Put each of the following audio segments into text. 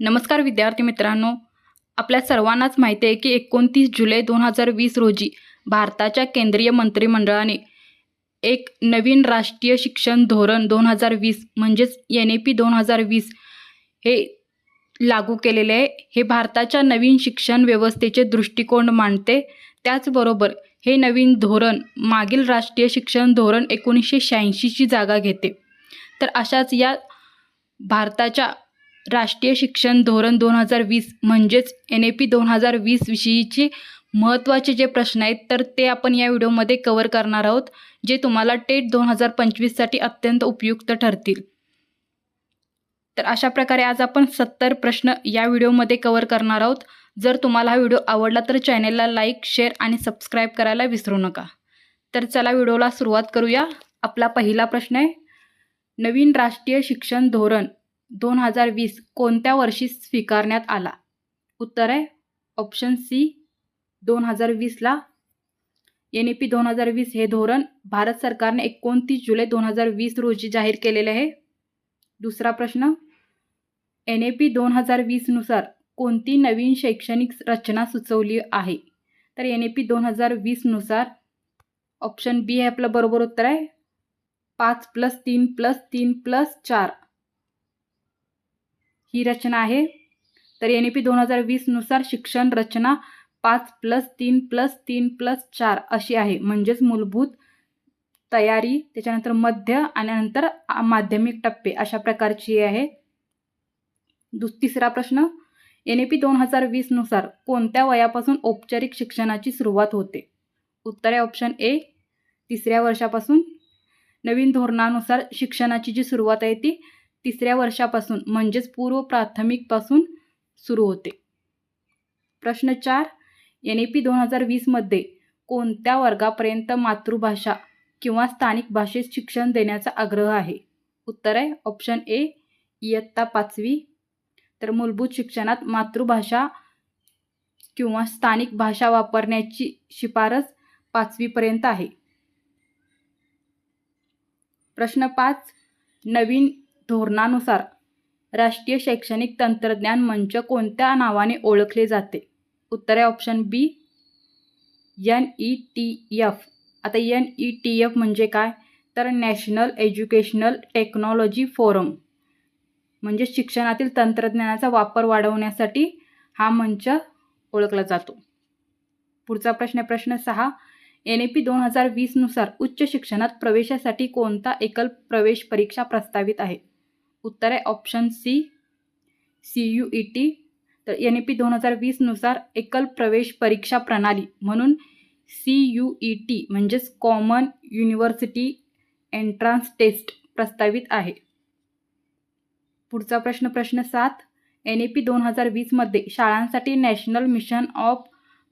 नमस्कार विद्यार्थी मित्रांनो. आपल्या सर्वांनाच माहिती आहे की एकोणतीस जुलै दोन हजार वीस रोजी भारताच्या केंद्रीय मंत्रिमंडळाने एक नवीन राष्ट्रीय शिक्षण धोरण दोन हजार वीस म्हणजेच एन ए पी दोन हजार वीस हे लागू केलेले आहे. हे भारताच्या नवीन शिक्षण व्यवस्थेचे दृष्टिकोन मांडते. त्याचबरोबर हे नवीन धोरण मागील राष्ट्रीय शिक्षण धोरण एकोणीसशे शहाऐंशीची जागा घेते. तर अशाच या भारताच्या राष्ट्रीय शिक्षण धोरण दोन हजार वीस म्हणजेच एन ए पी दोन हजार वीस विषयीचे महत्त्वाचे जे प्रश्न आहेत तर ते आपण या व्हिडिओमध्ये कवर करणार आहोत जे तुम्हाला टेट दोन हजार पंचवीससाठी अत्यंत उपयुक्त ठरतील. तर अशा प्रकारे आज आपण सत्तर प्रश्न या व्हिडिओमध्ये कवर करणार आहोत. जर तुम्हाला हा व्हिडिओ आवडला तर चॅनेलला लाईक शेअर आणि सबस्क्राईब करायला विसरू नका. तर चला व्हिडिओला सुरुवात करूया. आपला पहिला प्रश्न आहे नवीन राष्ट्रीय शिक्षण धोरण दोन हजार वीस कोणत्या वर्षी स्वीकारण्यात आला? उत्तर आहे ऑप्शन सी दोन हजार वीसला एन ए पी दोन हजार वीस हे धोरण भारत सरकारने एकोणतीस जुलै दोन हजार वीस रोजी जाहीर केलेले आहे. दुसरा प्रश्न एन ए पी दोन हजार वीसनुसार कोणती नवीन शैक्षणिक रचना सुचवली आहे? तर एन ए पी दोन हजार वीसनुसार ऑप्शन बी हे आपलं बरोबर उत्तर आहे. पाच प्लस तीन प्लस तीन प्लस चार. ही रचना आहे. तर एन ए पी दोन हजार वीसनुसार शिक्षण रचना पाच प्लस तीन प्लस तीन प्लस चार अशी आहे. म्हणजेच मूलभूत तयारी त्याच्यानंतर मध्य आणि नंतर माध्यमिक टप्पे अशा प्रकारची आहे. दुस तिसरा प्रश्न. एन ए पी दोन हजार वीसनुसार कोणत्या वयापासून औपचारिक शिक्षणाची सुरुवात होते? उत्तर आहे ऑप्शन ए तिसऱ्या वर्षापासून. नवीन धोरणानुसार शिक्षणाची जी सुरुवात आहे ती तिसऱ्या वर्षापासून म्हणजेच पूर्व प्राथमिकपासून सुरू होते. प्रश्न चार एन ए पी दोन हजार वीसमध्ये कोणत्या वर्गापर्यंत मातृभाषा किंवा स्थानिक भाषेत शिक्षण देण्याचा आग्रह आहे? उत्तर आहे ऑप्शन ए इयत्ता पाचवी. तर मूलभूत शिक्षणात मातृभाषा किंवा स्थानिक भाषा वापरण्याची शिफारस पाचवीपर्यंत आहे. प्रश्न पाच नवीन धोरणानुसार राष्ट्रीय शैक्षणिक तंत्रज्ञान मंच कोणत्या नावाने ओळखले जाते? उत्तर आहे option B N E T F आता एन ई टी एफ म्हणजे काय? तर नॅशनल एज्युकेशनल टेक्नॉलॉजी फोरम म्हणजे शिक्षणातील तंत्रज्ञानाचा वापर वाढवण्यासाठी हा मंच ओळखला जातो. पुढचा प्रश्न प्रश्न सहा. एन ए पी दोन हजार वीसनुसार उच्च शिक्षणात प्रवेशासाठी कोणता एकल प्रवेश परीक्षा प्रस्तावित आहे? उत्तर आहे option C C U E T तर एन ए पी दोन हजार वीसनुसार एकल प्रवेश परीक्षा प्रणाली म्हणून सी यू ई टी म्हणजेच कॉमन युनिव्हर्सिटी एंट्रान्स टेस्ट प्रस्तावित आहे. पुढचा प्रश्न प्रश्न सात. एन ए पी दोन हजार वीसमध्ये शाळांसाठी national mission of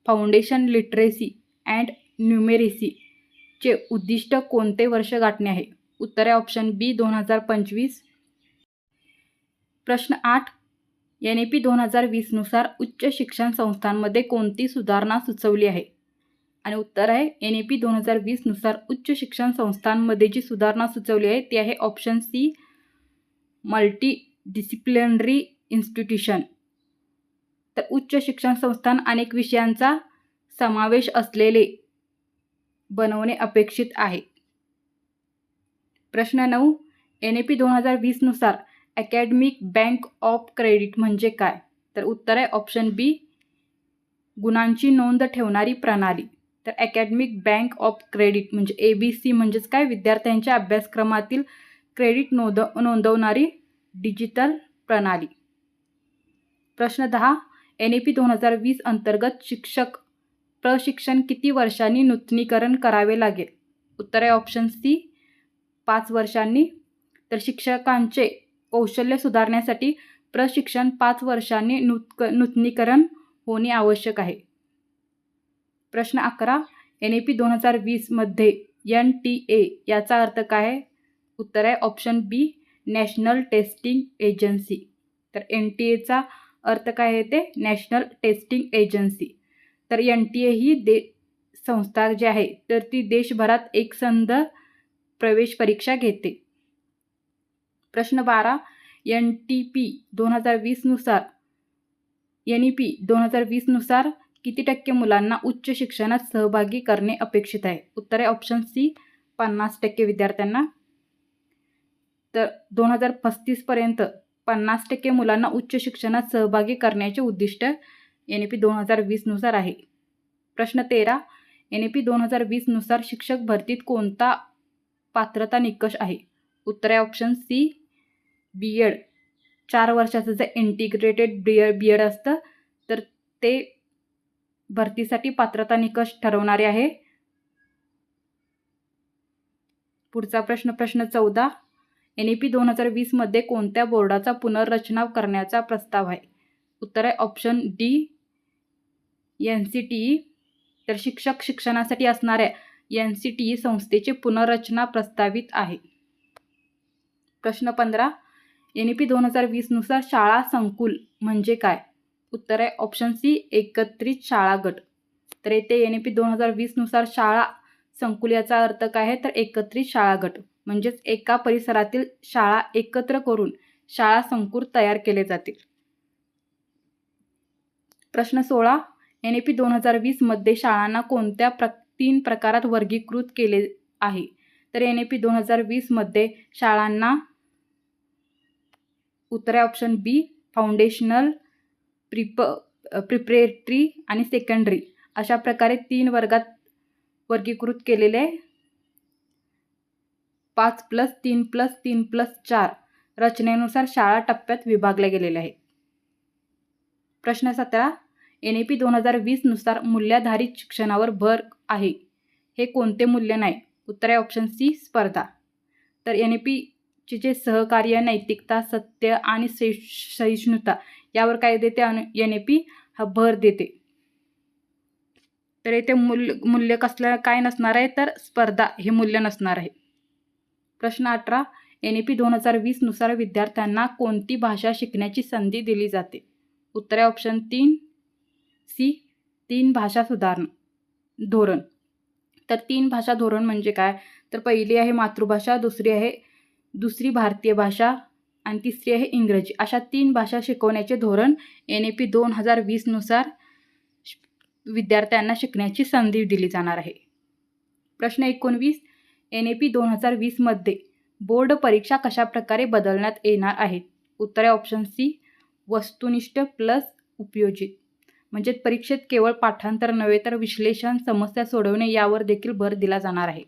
foundation literacy and न्यूमेरेसीचे उद्दिष्ट कोणते वर्ष गाठणे आहे? उत्तर आहे ऑप्शन बी दोन हजार पंचवीस. प्रश्न आठ. एन ए पी दोन हजार वीसनुसार उच्च शिक्षण संस्थांमध्ये कोणती सुधारणा सुचवली आहे? आणि उत्तर आहे एन ए पी दोन हजार वीसनुसार उच्च शिक्षण संस्थांमध्ये जी सुधारणा सुचवली आहे ती आहे option C multi disciplinary institution तर उच्च शिक्षण संस्थान अनेक विषयांचा समावेश असलेले बनवणे अपेक्षित आहे. प्रश्न नऊ. एन ए पी दोन हजार वीसनुसार अकॅडमिक बँक ऑफ क्रेडिट म्हणजे काय? तर उत्तर आहे ऑप्शन बी गुणांची नोंद ठेवणारी प्रणाली. तर अकॅडमिक बँक ऑफ क्रेडिट म्हणजे ए बी सी म्हणजेच काय? विद्यार्थ्यांच्या अभ्यासक्रमातील क्रेडिट नोंद नोंदवणारी डिजिटल प्रणाली. प्रश्न दहा एन ए पी दोन हजार वीस अंतर्गत शिक्षक प्रशिक्षण किती वर्षांनी नूतनीकरण करावे लागेल? उत्तर आहे ऑप्शन सी पाच वर्षांनी. तर शिक्षकांचे कौशल्य सुधारण्यासाठी प्रशिक्षण पाच वर्षांनी नूतक नूतनीकरण होणे आवश्यक आहे. प्रश्न अकरा एन ए पी दोन हजार वीसमध्ये एन टी ए याचा अर्थ काय उत्तर आहे option B national testing agency तर एन टी एचा अर्थ काय आहे ते? नॅशनल टेस्टिंग एजन्सी तर एन टी ए ही दे संस्था जी आहे तर ती देशभरात एकसंध प्रवेश परीक्षा घेते. प्रश्न बारा एन टी पी दोन हजार वीसनुसार एन ई पी दोन हजार वीसनुसार किती टक्के मुलांना उच्च शिक्षणात सहभागी करणे अपेक्षित आहे? उत्तर आहे ऑप्शन सी पन्नास टक्के विद्यार्थ्यांना. तर दोन हजार पस्तीसपर्यंत पन्नास टक्के मुलांना उच्च शिक्षणात सहभागी करण्याचे उद्दिष्ट एन ई पी दोन हजार वीसनुसार आहे. प्रश्न तेरा एन ई पी दोन हजार वीसनुसार शिक्षक भरतीत कोणता पात्रता निकष आहे? उत्तर आहे ऑप्शन सी बी एड चार वर्षाचं जे integrated B Ed B Ed असतं तर ते भरतीसाठी पात्रता निकष ठरवणारे आहे. पुढचा प्रश्न प्रश्न चौदा. एन ई पी दोन हजार वीसमध्ये कोणत्या बोर्डाचा पुनर्रचना करण्याचा प्रस्ताव आहे? उत्तर आहे option D N C T E तर शिक्षक शिक्षणासाठी असणाऱ्या एन सी टी ई संस्थेची पुनर्रचना प्रस्तावित आहे. प्रश्न पंधरा. एन ई पी दोन हजार वीसनुसार शाळा संकुल म्हणजे काय? उत्तर आहे ऑप्शन सी एकत्रित शाळा गट. तर येथे एन ई पी दोन हजार वीसनुसार शाळा संकुल याचा अर्थ काय आहे? तर एकत्रित शाळा गट. म्हणजेच एका परिसरातील शाळा एकत्र करून शाळा संकुल तयार केले जातील. प्रश्न सोळा. एन ई पी दोन हजार वीसमध्ये शाळांना कोणत्या प्र तीन प्रकारात वर्गीकृत केले आहे? तर एन ई पी दोन हजार वीसमध्ये शाळांना उत्तरे option B foundational prep preparatory आणि सेकंडरी अशा प्रकारे तीन वर्गात वर्गीकृत केलेले पाच प्लस तीन प्लस तीन प्लस चार रचनेनुसार शाळा टप्प्यात विभागल्या गेलेल्या आहेत. प्रश्न सतरा एन ए पी दोन हजार वीसनुसार मूल्याधारित शिक्षणावर भर आहे. हे कोणते मूल्य नाही? उत्तर आहे ऑप्शन सी स्पर्धा. तर एन ए पी जे सहकार्य नैतिकता सत्य आणि सहिष्णुता यावर काय देते एन ए पी हा भर देते. तर येथे मूल्य मूल्य कसलं काय नसणार आहे? तर स्पर्धा हे मूल्य नसणार आहे. प्रश्न अठरा एन ए पी दोन हजार वीसनुसार विद्यार्थ्यांना कोणती भाषा शिकण्याची संधी दिली जाते? उत्तर आहे ऑप्शन तीन सी तीन भाषा सुधारणा. धोरण. तर तीन भाषा धोरण म्हणजे काय? तर पहिली आहे मातृभाषा दुसरी आहे दुसरी भारतीय भाषा आणि तिसरी आहे इंग्रजी. अशा तीन भाषा शिकवण्याचे धोरण एन ए पी दोन हजार वीसनुसार विद्यार्थ्यांना शिकण्याची संधी दिली जाणार आहे. प्रश्न एकोणवीस. एन ए पी दोन हजार वीसमध्ये बोर्ड परीक्षा कशाप्रकारे बदलण्यात येणार आहेत उत्तर आहे ऑप्शन सी वस्तुनिष्ठ प्लस उपयोजित. म्हणजे परीक्षेत केवळ पाठांतर नव्हे तर विश्लेषण समस्या सोडवणे यावर देखील भर दिला जाणार आहे.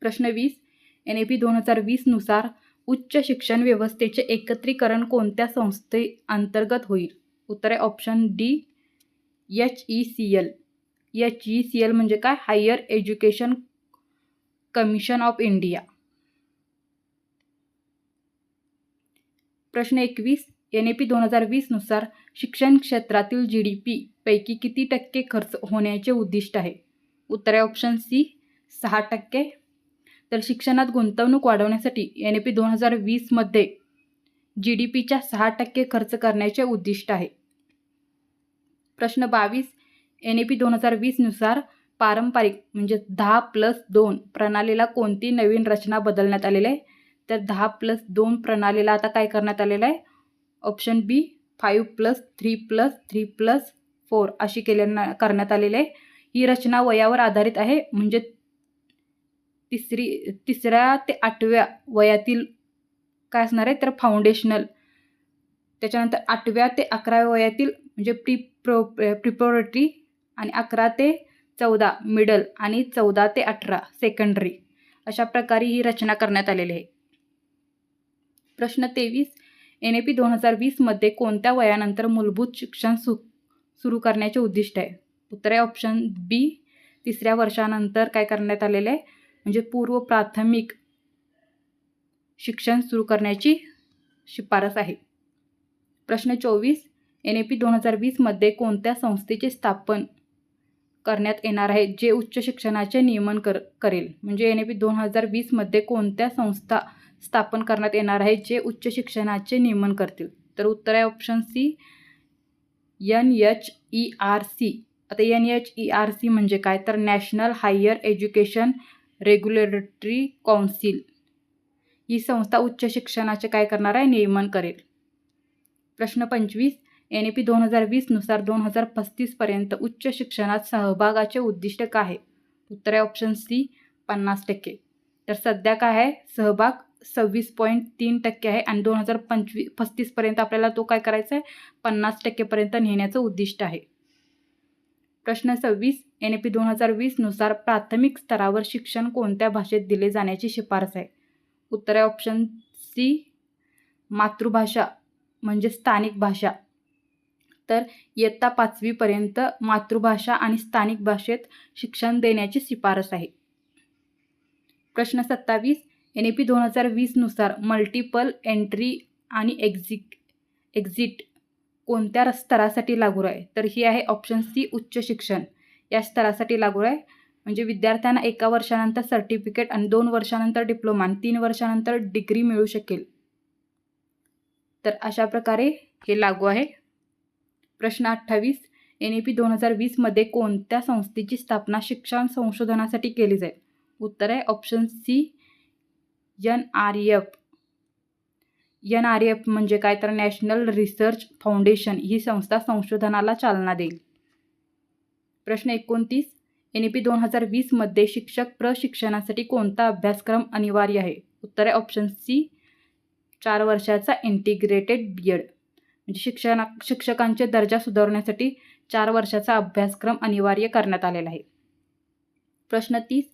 प्रश्न वीस. एन ए पी दोन हजार वीसनुसार उच्च शिक्षण व्यवस्थेचे एकत्रीकरण कोणत्या संस्थे अंतर्गत होईल? उत्तर आहे option D H E C L H E C L म्हणजे काय? Higher education commission of India प्रश्न एकवीस. एन ए पी दोन हजार वीसनुसार शिक्षण क्षेत्रातील जी डी पी पैकी किती टक्के खर्च होण्याचे उद्दिष्ट आहे? उत्तर आहे ऑप्शन सी सहा टक्के. तर शिक्षणात गुंतवणूक वाढवण्यासाठी एन ए पी दोन हजार वीसमध्ये जी डी पीच्या सहा टक्के खर्च करण्याचे उद्दिष्ट आहे. प्रश्न बावीस एन ए पी दोन हजार वीसनुसार पारंपरिक म्हणजे दहा प्लस दोन प्रणालीला कोणती नवीन रचना बदलण्यात आलेली आहे? तर दहा प्लस दोन प्रणालीला आता काय करण्यात आलेलं आहे? Option B five plus three plus three plus four अशी केल्या करण्यात आलेली आहे. ही रचना वयावर आधारित आहे म्हणजे तिसरी तिसऱ्या ते आठव्या वयातील काय असणार आहे? तर फाउंडेशनल त्याच्यानंतर आठव्या ते अकराव्या वयातील म्हणजे प्री प्रो प्रिपोरेटरी आणि अकरा ते चौदा मिडल आणि चौदा ते अठरा सेकंडरी अशा प्रकारे ही रचना करण्यात आलेली आहे. प्रश्न तेवीस. एन ए पी दोन हजार वीसमध्ये कोणत्या वयानंतर मूलभूत शिक्षण सु सुरू करण्याचे उद्दिष्ट आहे? उत्तर आहे ऑप्शन बी तिसऱ्या वर्षानंतर काय करण्यात आलेलं आहे? म्हणजे पूर्व प्राथमिक शिक्षण सुरू करण्याची शिफारस आहे. प्रश्न चोवीस एन ए पी दोन हजार वीसमध्ये कोणत्या संस्थेचे स्थापन करण्यात येणार आहे जे उच्च शिक्षणाचे नियमन कर करेल? म्हणजे एन ए पी दोन हजार वीसमध्ये कोणत्या संस्था स्थापन करण्यात येणार आहे जे उच्च शिक्षणाचे नियमन करतील? तर उत्तर आहे option C N H E R C आता N H E R C म्हणजे काय? तर national higher education regulatory council ही संस्था उच्च शिक्षणाचे काय करणार आहे नियमन करेल. प्रश्न पंचवीस. एन ए पी दोन हजार वीसनुसार दोन हजार पस्तीसपर्यंत उच्च शिक्षणात सहभागाचे उद्दिष्ट काय आहे? उत्तर आहे ऑप्शन सी पन्नास टक्के. तर सध्या काय आहे? सहभाग सव्वीस पॉईंट तीन टक्के आहे आणि दोन हजार पंचवी पस्तीसपर्यंत आपल्याला तो काय करायचा आहे? पन्नास टक्केपर्यंत नेण्याचं उद्दिष्ट आहे. प्रश्न सव्वीस एन ए पी दोन हजार वीसनुसार प्राथमिक स्तरावर शिक्षण कोणत्या भाषेत दिले जाण्याची शिफारस आहे? उत्तर आहे ऑप्शन सी मातृभाषा म्हणजे स्थानिक भाषा. तर इयत्ता पाचवीपर्यंत मातृभाषा आणि स्थानिक भाषेत शिक्षण देण्याची शिफारस आहे. प्रश्न सत्तावीस एन ए पी दोन हजार वीसनुसार मल्टिपल एंट्री आणि एक्झिट एक्झिट कोणत्या स्तरासाठी लागू आहे तर ही आहे ऑप्शन सी उच्च शिक्षण. या स्तरासाठी लागू आहे म्हणजे विद्यार्थ्यांना एका वर्षानंतर सर्टिफिकेट आणि दोन वर्षानंतर डिप्लोमा आणि तीन वर्षानंतर डिग्री मिळू शकेल. तर अशा प्रकारे हे लागू आहे. प्रश्न अठ्ठावीस. एन ई पी दोन हजार वीसमध्ये कोणत्या संस्थेची स्थापना शिक्षण संशोधनासाठी केली जाईल? उत्तर आहे option C N R F N R F म्हणजे काय तर नॅशनल रिसर्च फाउंडेशन ही संस्था संशोधनाला चालना देईल. प्रश्न एकोणतीस एन ई पी दोन हजार वीसमध्ये शिक्षक प्रशिक्षणासाठी कोणता अभ्यासक्रम अनिवार्य आहे? उत्तर आहे ऑप्शन सी चार वर्षाचा इंटिग्रेटेड बी एड म्हणजे शिक्षणा शिक्षकांचे दर्जा सुधारण्यासाठी चार वर्षाचा अभ्यासक्रम अनिवार्य करण्यात आलेला आहे. प्रश्न तीस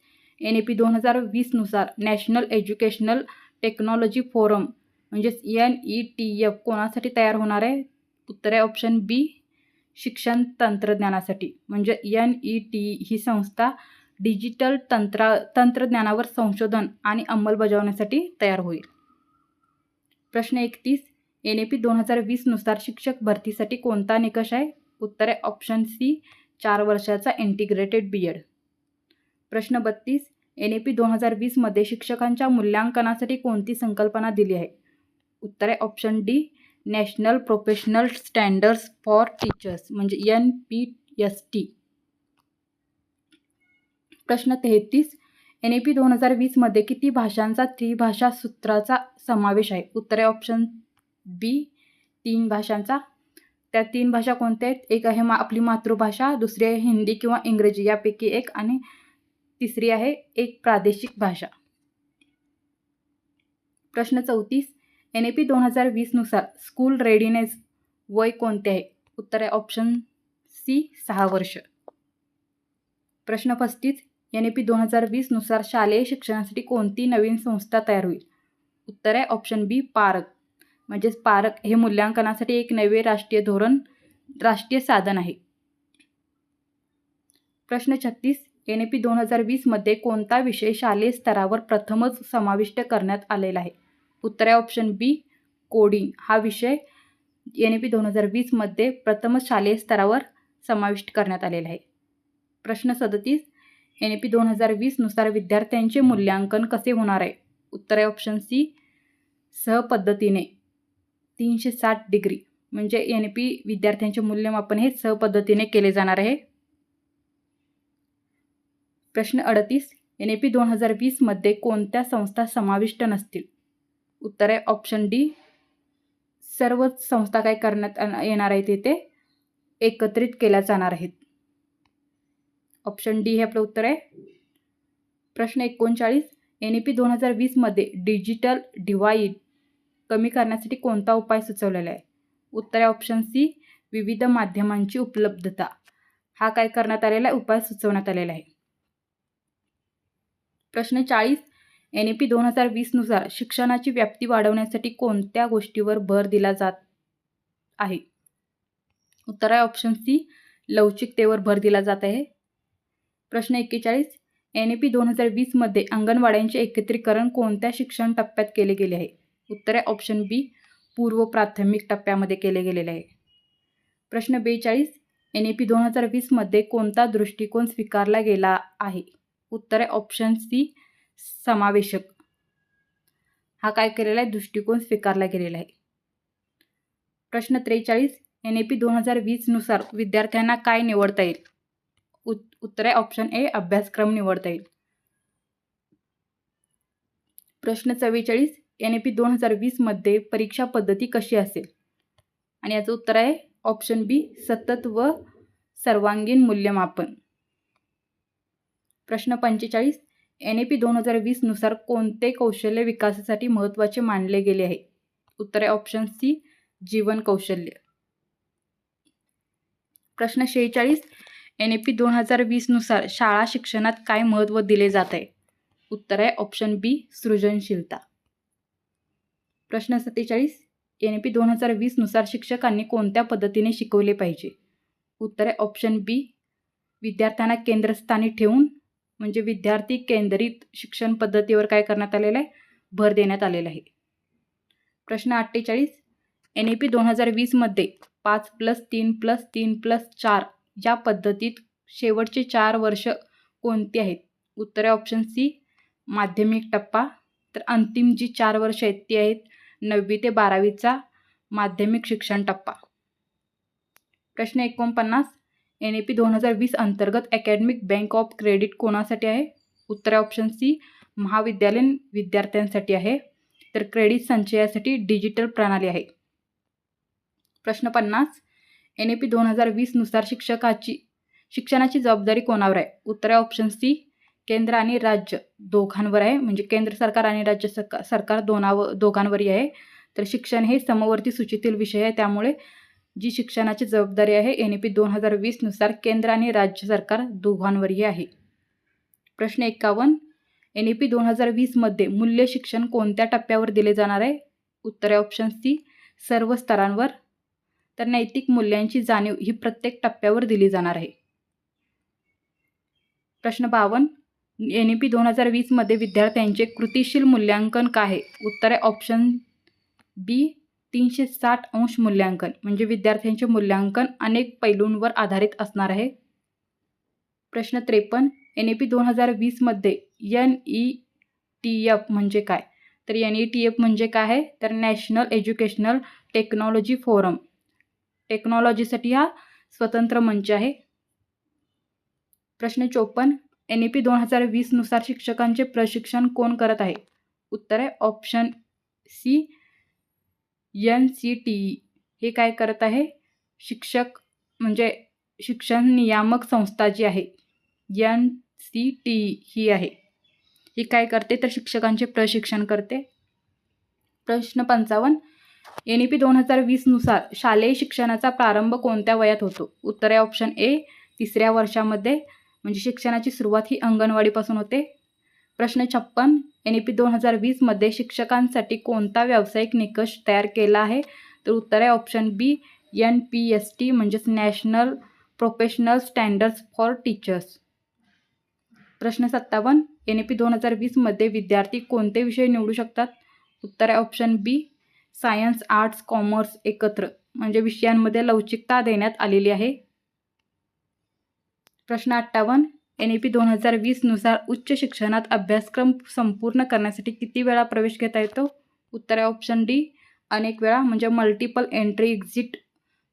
एन ई पी दोन हजार वीसनुसार नॅशनल एज्युकेशनल टेक्नॉलॉजी फोरम म्हणजेच एन ई टी एफ कोणासाठी तयार होणार आहे? उत्तर आहे ऑप्शन बी शिक्षण तंत्रज्ञानासाठी. म्हणजे एन ई टी ही संस्था डिजिटल तंत्रा तंत्रज्ञानावर संशोधन आणि अंमलबजावण्यासाठी तयार होईल. प्रश्न एकतीस एन ए पी दोन हजार वीसनुसार शिक्षक भरतीसाठी कोणता निकष आहे? उत्तर आहे ऑप्शन सी चार वर्षाचा इंटिग्रेटेड बी एड प्रश्न बत्तीस एन ए पी दोन हजार वीसमध्ये शिक्षकांच्या मूल्यांकनासाठी कोणती संकल्पना दिली आहे? उत्तर आहे option D national professional standards for teachers म्हणजे एन पी एस टी प्रश्न तेहतीस एन ए पी दोन हजार वीसमध्ये किती भाषांचा त्रिभाषा सूत्राचा समावेश आहे? उत्तर आहे ऑप्शन बी तीन भाषांचा. त्या तीन भाषा कोणत्या आहेत? एक आहे मा आपली मातृभाषा दुसरी आहे हिंदी किंवा इंग्रजी यापैकी एक आणि तिसरी आहे एक प्रादेशिक भाषा. प्रश्न चौतीस एन ए पी दोन हजार वीसनुसार स्कूल रेडीनेस वय कोणते आहे? उत्तर आहे ऑप्शन सी सहा वर्ष. प्रश्न पस्तीस एन ए पी दोन हजार वीसनुसार शालेय शिक्षणासाठी कोणती नवीन संस्था तयार होईल? उत्तर आहे ऑप्शन बी पारक म्हणजेच पारक हे मूल्यांकनासाठी एक नवे राष्ट्रीय धोरण राष्ट्रीय साधन आहे. प्रश्न छत्तीस एन ए पी दोन हजार वीसमध्ये कोणता विषय शालेय स्तरावर प्रथमच समाविष्ट करण्यात आलेला आहे? उत्तर आहे ऑप्शन बी कोडिंग हा विषय एन ए पी दोन हजार वीसमध्ये प्रथमच शालेय स्तरावर समाविष्ट करण्यात आलेला आहे. प्रश्न सदतीस एन ए पी दोन हजार वीसनुसार विद्यार्थ्यांचे मूल्यांकन कसे होणार आहे? उत्तर आहे ऑप्शन सी सहपद्धतीने तीनशे साठ डिग्री म्हणजे एन ए पी विद्यार्थ्यांचे मूल्यमापन हे सहपद्धतीने केले जाणार आहे. प्रश्न अडतीस एन ए पी दोन हजार वीसमध्ये कोणत्या संस्था समाविष्ट नसतील? उत्तर आहे ऑप्शन डी सर्वच संस्था काय करण्यात येणार आहेत येथे एकत्रित केल्या जाणार आहेत. ऑप्शन डी हे आपलं उत्तर आहे. प्रश्न एकोणचाळीस. एन ई पी दोन हजार वीसमध्ये डिजिटल डिवाईड कमी करण्यासाठी कोणता उपाय सुचवलेला आहे? उत्तर आहे ऑप्शन सी विविध माध्यमांची उपलब्धता. हा काय करण्यात आलेला आहे? उपाय सुचवण्यात आलेला आहे. प्रश्न चाळीस. एन ए पी दोन हजार वीसनुसार शिक्षणाची व्याप्ती वाढवण्यासाठी कोणत्या गोष्टीवर भर दिला जात आहे? उत्तर आहे ऑप्शन सी लवचिकतेवर भर दिला जात आहे. प्रश्न एक्केचाळीस एन ए पी दोन हजार वीसमध्ये अंगणवाड्यांचे एकत्रीकरण कोणत्या शिक्षण टप्प्यात केले गेले आहे? उत्तर आहे ऑप्शन बी पूर्व प्राथमिक टप्प्यामध्ये केले गेलेले आहे. प्रश्न बेचाळीस एन ए पी दोन हजार वीसमध्ये कोणता दृष्टिकोन स्वीकारला गेला आहे? उत्तर आहे ऑप्शन सी समावेशक. हा काय केलेला आहे? दृष्टिकोन स्वीकारला गेलेला आहे. प्रश्न त्रेचाळीस एन ए पी दोन हजार वीसनुसार विद्यार्थ्यांना काय निवडता येईल? उत उत्तर आहे ऑप्शन ए अभ्यासक्रम निवडता येईल. प्रश्न चव्वेचाळीस एन ए पी दोन हजार वीसमध्ये परीक्षा पद्धती कशी असेल? आणि याचं उत्तर आहे ऑप्शन बी सतत व सर्वांगीण मूल्यमापन. प्रश्न पंचेचाळीस एन ए पी दोन हजार वीसनुसार कोणते कौशल्य विकासासाठी महत्त्वाचे मानले गेले आहे? उत्तर आहे ऑप्शन सी जीवन कौशल्य. प्रश्न शेहेचाळीस एन ए पी दोन हजार वीसनुसार शाळा शिक्षणात काय महत्त्व दिले जात आहे? उत्तर आहे ऑप्शन बी सृजनशीलता. प्रश्न सत्तेचाळीस एन ए पी दोन हजार वीसनुसार शिक्षकांनी कोणत्या पद्धतीने शिकवले पाहिजे? उत्तर आहे ऑप्शन बी विद्यार्थ्यांना केंद्रस्थानी ठेवून म्हणजे विद्यार्थी केंद्रित शिक्षण पद्धतीवर काय करण्यात आलेलं आहे? भर देण्यात आलेला आहे. प्रश्न अठ्ठेचाळीस. एन ए पी दोन हजार वीसमध्ये पाच प्लस तीन प्लस तीन प्लस चार या पद्धतीत शेवटचे चार वर्ष कोणती आहेत? उत्तर आहे ऑप्शन सी माध्यमिक टप्पा. तर अंतिम जी चार वर्ष आहेत ती आहेत नववी ते बारावीचा माध्यमिक शिक्षण टप्पा. प्रश्न एकोणपन्नास. एन ए पी दोन हजार वीस अंतर्गत अकॅडमिक बँक ऑफ क्रेडिट कोणासाठी आहे? उत्तर ऑप्शन सी महाविद्यालयीन विद्यार्थ्यांसाठी आहे. तर क्रेडिट संचयासाठी डिजिटल प्रणाली आहे. प्रश्न पन्नास एन ए पी दोन हजार वीसनुसार शिक्षकाची शिक्षणाची जबाबदारी कोणावर आहे? उत्तर आहे ऑप्शन सी केंद्र आणि राज्य दोघांवर आहे. म्हणजे केंद्र सरकार आणि राज्य सरकार सरकार दोनावर दोघांवरही आहे. तर शिक्षण हे समवर्ती सूचीतील विषय आहे. त्यामुळे जी शिक्षणाची जबाबदारी आहे एन ई पी दोन हजार वीसनुसार केंद्र आणि राज्य सरकार दोघांवरही आहे. प्रश्न एक्कावन्न एन ई पी दोन हजार वीसमध्ये मूल्य शिक्षण कोणत्या टप्प्यावर दिले जाणार आहे? उत्तर आहे ऑप्शन सी सर्व स्तरांवर. तर नैतिक मूल्यांची जाणीव ही प्रत्येक टप्प्यावर दिली जाणार आहे. प्रश्न बावन्न एन ई पी दोन हजार वीसमध्ये विद्यार्थ्यांचे कृतिशील मूल्यांकन काय आहे? उत्तर आहे ऑप्शन बी तीनशे साठ अंश मूल्यांकन म्हणजे विद्यार्थ्यांचे मूल्यांकन अनेक पैलूंवर आधारित असणार आहे. प्रश्न त्रेपन्न एन ई पी दोन हजार वीसमध्ये एन ई टी एफ म्हणजे काय? तर एन ई टी एफ म्हणजे काय आहे? तर नॅशनल एज्युकेशनल टेक्नॉलॉजी फोरम टेक्नॉलॉजीसाठी हा स्वतंत्र मंच आहे. प्रश्न चोपन्न एन ई पी दोन हजार वीसनुसार शिक्षकांचे प्रशिक्षण कोण करत आहे? उत्तर आहे option C N C T E हे काय करत आहे? शिक्षक म्हणजे शिक्षण नियामक संस्था जी आहे यन सी टी ई ही आहे. ही काय करते? तर शिक्षकांचे प्रशिक्षण करते. प्रश्न पंचावन्न एन ई पी दोन हजार वीसनुसार शालेय शिक्षणाचा प्रारंभ कोणत्या वयात होतो? उत्तर आहे ऑप्शन ए तिसऱ्या वर्षामध्ये म्हणजे शिक्षणाची सुरुवात ही अंगणवाडीपासून होते. प्रश्न छप्पन. एन ई पी दोन हजार वीसमध्ये शिक्षकांसाठी कोणता व्यावसायिक निकष तयार केला आहे? तर उत्तर आहे option B N P S T म्हणजेच national professional standards for teachers प्रश्न सत्तावन्न. एन ई पी दोन हजार वीसमध्ये विद्यार्थी कोणते विषय निवडू शकतात? उत्तर आहे option B science arts commerce एकत्र. म्हणजे विषयांमध्ये लवचिकता देण्यात आलेली आहे. प्रश्न अठ्ठावन्न. एन ई पी दोन हजार वीसनुसार उच्च शिक्षणात अभ्यासक्रम संपूर्ण करण्यासाठी किती वेळा प्रवेश घेता येतो? उत्तर आहे ऑप्शन डी अनेक वेळा म्हणजे मल्टिपल एंट्री एक्झिट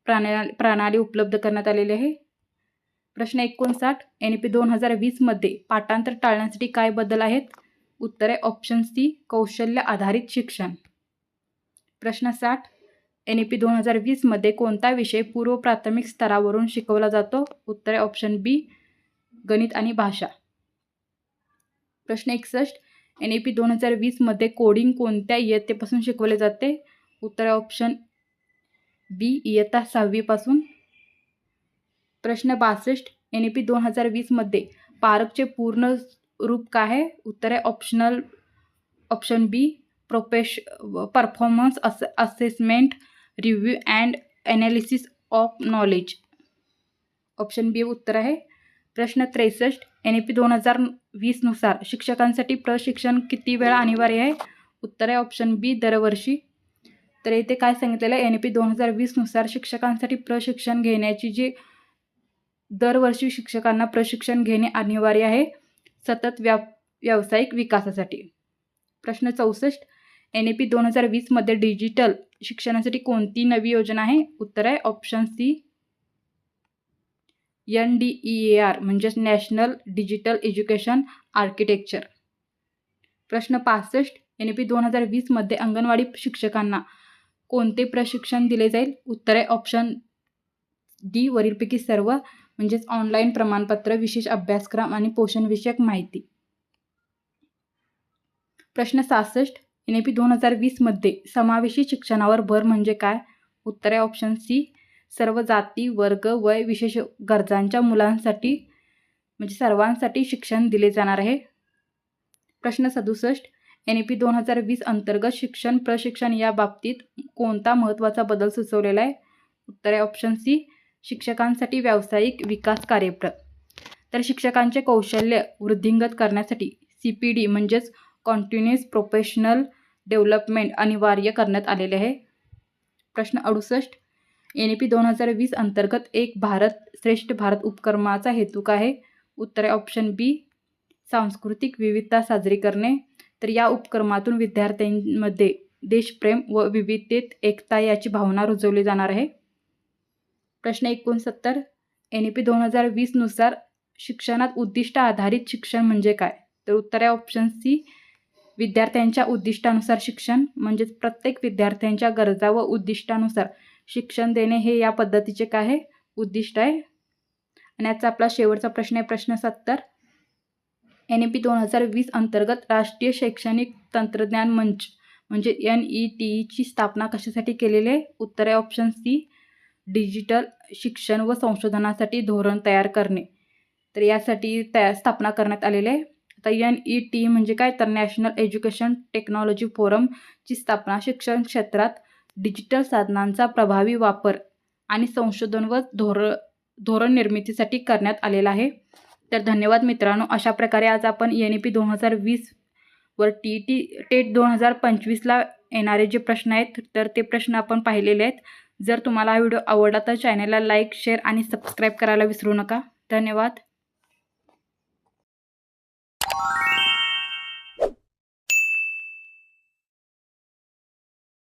प्राणा प्रणाली उपलब्ध करण्यात आलेली आहे. प्रश्न एकोणसाठ. एन ई पी दोन हजार वीसमध्ये पाठांतर टाळण्यासाठी काय बदल आहेत? उत्तर आहे ऑप्शन सी कौशल्य आधारित शिक्षण. प्रश्न साठ. एन ई पी दोन हजार वीसमध्ये कोणता विषय पूर्व प्राथमिक स्तरावरून शिकवला जातो? उत्तर आहे ऑप्शन बी गणित आणि भाषा. प्रश्न एकसष्ट. एन ई पी दोन हजार वीसमध्ये कोडिंग कोणत्या इयत्तेपासून शिकवले जाते? उत्तर ऑप्शन बी इयत्ता सहावीपासून. प्रश्न बासष्ट. एन ई पी दोन हजार वीसमध्ये पारकचे पूर्ण रूप काय आहे? उत्तर आहे optional option B profess performance as assessment review and analysis of knowledge option B उत्तर आहे प्रश्न त्रेसष्ट. एन ई पी दोन हजार वीसनुसार शिक्षकांसाठी प्रशिक्षण किती वेळा अनिवार्य आहे? उत्तर आहे ऑप्शन बी दरवर्षी. तर इथे काय सांगितलेलं आहे? एन ई पी दोन हजार वीसनुसार शिक्षकांसाठी प्रशिक्षण घेण्याची जी दरवर्षी शिक्षकांना प्रशिक्षण घेणे अनिवार्य आहे सतत व्या व्यावसायिक विकासासाठी. प्रश्न चौसष्ट. एन ए पी दोन हजार वीसमध्ये डिजिटल शिक्षणासाठी कोणती नवी योजना आहे? उत्तर आहे option C N D E A R म्हणजेच नॅशनल डिजिटल एज्युकेशन आर्किटेक्चर. प्रश्न पासष्ट एन ई पी दोन हजार वीसमध्ये अंगणवाडी शिक्षकांना कोणते प्रशिक्षण दिले जाईल? उत्तर आहे ऑप्शन डी वरीलपैकी सर्व म्हणजेच ऑनलाईन प्रमाणपत्र विशेष अभ्यासक्रम आणि पोषणविषयक माहिती. प्रश्न सहासष्ट एन ए पी दोन हजार वीसमध्ये समावेशी शिक्षणावर भर म्हणजे काय? उत्तर आहे ऑप्शन सी सर्व जाती वर्ग वय विशेष गरजांच्या मुलांसाठी म्हणजे सर्वांसाठी शिक्षण दिले जाणार आहे. प्रश्न सदुसष्ट. एन ई पी दोन हजार वीस अंतर्गत शिक्षण प्रशिक्षण या बाबतीत कोणता महत्त्वाचा बदल सुचवलेला आहे? उत्तर आहे ऑप्शन सी शिक्षकांसाठी व्यावसायिक विकास कार्यप्र तर शिक्षकांचे कौशल्य वृद्धिंगत करण्यासाठी सी पी डी म्हणजेच कॉन्टिन्युअस प्रोफेशनल डेव्हलपमेंट अनिवार्य करण्यात आलेले आहे. प्रश्न अडुसष्ट. एन ई पी दोन हजार वीस अंतर्गत एक भारत श्रेष्ठ भारत उपक्रमाचा हेतू काय आहे? उत्तर आहे ऑप्शन बी सांस्कृतिक विविधता साजरी करणे. तर या उपक्रमातून विद्यार्थ्यांमध्ये देशप्रेम व विविधतेत एकता याची भावना रुजवली जाणार आहे. प्रश्न एकोणसत्तर एन ई पी दोन हजार वीसनुसार शिक्षणात उद्दिष्ट आधारित शिक्षण म्हणजे काय? तर उत्तर आहे ऑप्शन सी विद्यार्थ्यांच्या उद्दिष्टानुसार शिक्षण म्हणजेच प्रत्येक विद्यार्थ्यांच्या गरजा व उद्दिष्टानुसार. शिक्षण देणे हे या पद्धतीचे काय आहे उद्दिष्ट आहे. आणि याचा आपला शेवटचा प्रश्न आहे प्रश्न सत्तर. एन ई पी दोन हजार वीस अंतर्गत राष्ट्रीय शैक्षणिक तंत्रज्ञान मंच म्हणजे एन ई टी ईची स्थापना कशासाठी केलेली आहे? उत्तर आहे ऑप्शन सी डिजिटल शिक्षण व संशोधनासाठी धोरण तयार करणे. तर यासाठी तया स्थापना करण्यात आलेली आहे. आता एन ई टी म्हणजे काय? तर नॅशनल एज्युकेशन टेक्नॉलॉजी फोरमची स्थापना शिक्षण क्षेत्रात डिजिटल साधनांचा प्रभावी वापर आणि संशोधन व धोर धोरण निर्मितीसाठी करण्यात आलेला आहे. तर धन्यवाद मित्रांनो. अशा प्रकारे आज आपण एन ई पी दोन हजार वीसवर टी टी टेट दोन हजार पंचवीसला येणारे जे प्रश्न आहेत तर ते प्रश्न आपण पाहिलेले आहेत. जर तुम्हाला हा व्हिडिओ आवडला तर चॅनलला लाईक शेअर आणि सबस्क्राईब करायला विसरू नका. धन्यवाद.